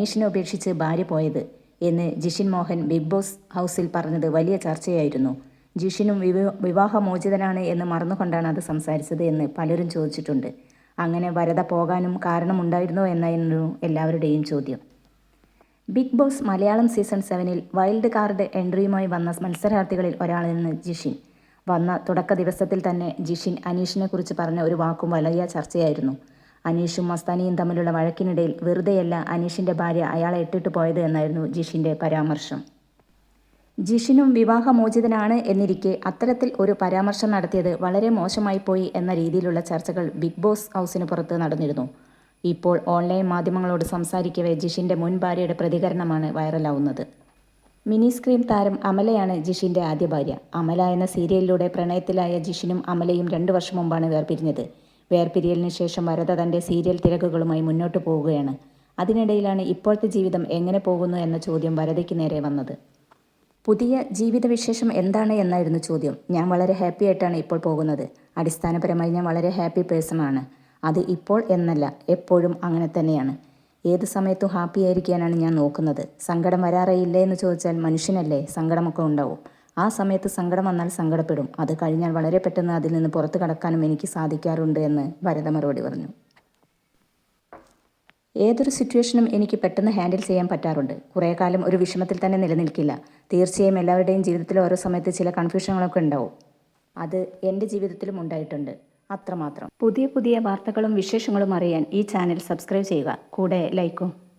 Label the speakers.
Speaker 1: അനീഷിനെ ഉപേക്ഷിച്ച് ഭാര്യ പോയത് എന്ന് ജിഷിൻ മോഹൻ ബിഗ് ബോസ് ഹൗസിൽ പറഞ്ഞത് വലിയ ചർച്ചയായിരുന്നു. ജിഷിനും വിവ- വിവാഹമോചിതനാണ് എന്ന് മറന്നുകൊണ്ടാണ് അത് സംസാരിച്ചത് എന്ന് പലരും ചോദിച്ചിട്ടുണ്ട്. അങ്ങനെ വരത പോകാനും കാരണമുണ്ടായിരുന്നോ എന്നായിരുന്നു എല്ലാവരുടെയും ചോദ്യം. ബിഗ് ബോസ് മലയാളം സീസൺ സെവനിൽ വൈൽഡ് കാർഡ് എൻട്രിയുമായി വന്ന മത്സരാർത്ഥികളിൽ ഒരാളെന്ന് ജിഷിൻ. വന്ന തുടക്ക ദിവസത്തിൽ തന്നെ ജിഷിൻ അനീഷിനെ കുറിച്ച് പറഞ്ഞ ഒരു വാക്കും വലിയ ചർച്ചയായിരുന്നു. അനീഷും മസ്താനിയും തമ്മിലുള്ള വഴക്കിനിടയിൽ വെറുതെയല്ല അനീഷിന്റെ ഭാര്യ അയാളെ ഇട്ടിട്ട് പോയത് എന്നായിരുന്നു ജിഷിന്റെ പരാമർശം. ജിഷിനും വിവാഹമോചിതനാണ് എന്നിരിക്കെ അത്തരത്തിൽ ഒരു പരാമർശം നടത്തിയത് വളരെ മോശമായി പോയി എന്ന രീതിയിലുള്ള ചർച്ചകൾ ബിഗ് ബോസ് ഹൗസിന് പുറത്ത് നടന്നിരുന്നു. ഇപ്പോൾ ഓൺലൈൻ മാധ്യമങ്ങളോട് സംസാരിക്കവേ ജിഷിന്റെ മുൻ ഭാര്യയുടെ പ്രതികരണമാണ് വൈറലാവുന്നത്. മിനി സ്ക്രീൻ താരം അമലയാണ് ജിഷിന്റെ ആദ്യ ഭാര്യ. അമല എന്ന സീരിയലിലൂടെ പ്രണയത്തിലായ ജിഷിനും അമലയും രണ്ടു വർഷം മുമ്പാണ് വേർപിരിഞ്ഞത്. വേർപിരിയലിന് ശേഷം വരദ തന്റെ സീരിയൽ തിരക്കുകളുമായി മുന്നോട്ട് പോവുകയാണ്. അതിനിടയിലാണ് ഇപ്പോഴത്തെ ജീവിതം എങ്ങനെ പോകുന്നു എന്ന ചോദ്യം വരദയ്ക്ക് നേരെ വന്നത്. പുതിയ ജീവിതവിശേഷം എന്താണ് എന്നായിരുന്നു ചോദ്യം. ഞാൻ വളരെ ഹാപ്പി ആയിട്ടാണ് ഇപ്പോൾ പോകുന്നത്. അടിസ്ഥാനപരമായി ഞാൻ വളരെ ഹാപ്പി പേഴ്സണാണ്. അത് ഇപ്പോൾ എന്നല്ല എപ്പോഴും അങ്ങനെ തന്നെയാണ്. ഏത് സമയത്തും ഹാപ്പി ആയിരിക്കാനാണ് ഞാൻ നോക്കുന്നത്. സങ്കടം വരാറേയില്ലേ എന്ന് ചോദിച്ചാൽ മനുഷ്യനല്ലേ സങ്കടമൊക്കെ ഉണ്ടാവും. ആ സമയത്ത് സങ്കടം വന്നാൽ സങ്കടപ്പെടും. അത് കഴിഞ്ഞാൽ വളരെ പെട്ടെന്ന് അതിൽ നിന്ന് പുറത്തു കടക്കാനും എനിക്ക് സാധിക്കാറുണ്ട് എന്ന് ഭരത മറുപടി പറഞ്ഞു. ഏതൊരു സിറ്റുവേഷനും എനിക്ക് പെട്ടെന്ന് ഹാൻഡിൽ ചെയ്യാൻ പറ്റാറുണ്ട്. കുറേ കാലം ഒരു വിഷമത്തിൽ തന്നെ നിലനിൽക്കില്ല. തീർച്ചയായും എല്ലാവരുടെയും ജീവിതത്തിൽ ഓരോ സമയത്ത് ചില കൺഫ്യൂഷനുകളൊക്കെ ഉണ്ടാവും. അത് എന്റെ ജീവിതത്തിലും ഉണ്ടായിട്ടുണ്ട്. അത്രമാത്രം. പുതിയ പുതിയ വാർത്തകളും വിശേഷങ്ങളും അറിയാൻ ഈ ചാനൽ സബ്സ്ക്രൈബ് ചെയ്യുക. കൂടെ ലൈക്കും.